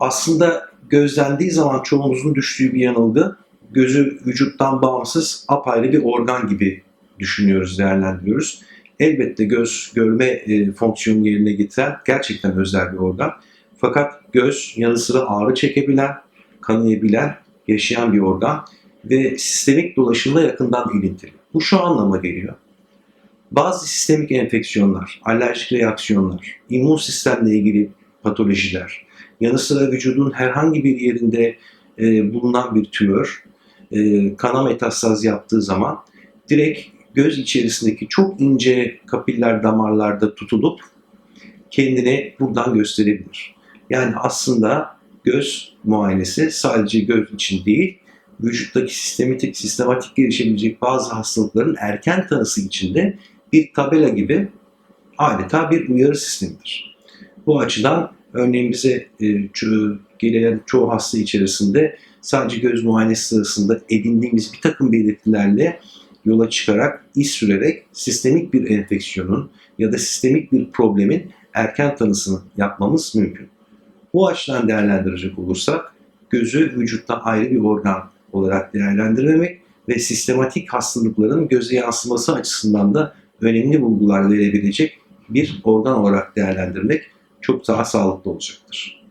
aslında gözlendiği zaman çoğumuzun düştüğü bir yanılgı gözü vücuttan bağımsız apayrı bir organ gibi düşünüyoruz, değerlendiriyoruz. Elbette göz görme e, fonksiyonunu yerine getiren gerçekten özel bir organ. Fakat göz yanı sıra ağrı çekebilen, kanayabilen, yaşayan bir organ ve sistemik dolaşımla yakından ilintili. Bu şu anlama geliyor. Bazı sistemik enfeksiyonlar, alerjik reaksiyonlar, immün sistemle ilgili patolojiler, yanı sıra vücudun herhangi bir yerinde e, bulunan bir tümör, e, kana metastaz yaptığı zaman direkt göz içerisindeki çok ince kapiller damarlarda tutulup kendini buradan gösterebilir. Yani aslında göz muayenesi sadece göz için değil, vücuttaki sistematik, sistematik gelişebilecek bazı hastalıkların erken tanısı için de bir tabela gibi adeta bir uyarı sistemidir. Bu açıdan örneğin bize e, ço- gelen çoğu hasta içerisinde sadece göz muayenesi sırasında edindiğimiz bir takım belirtilerle yola çıkarak, iz sürerek sistemik bir enfeksiyonun ya da sistemik bir problemin erken tanısını yapmamız mümkün. Bu açıdan değerlendirecek olursak gözü vücutta ayrı bir organ olarak değerlendirmemek ve sistematik hastalıkların göze yansıması açısından da önemli bulgular verebilecek bir organ olarak değerlendirmek çok daha sağlıklı olacaktır.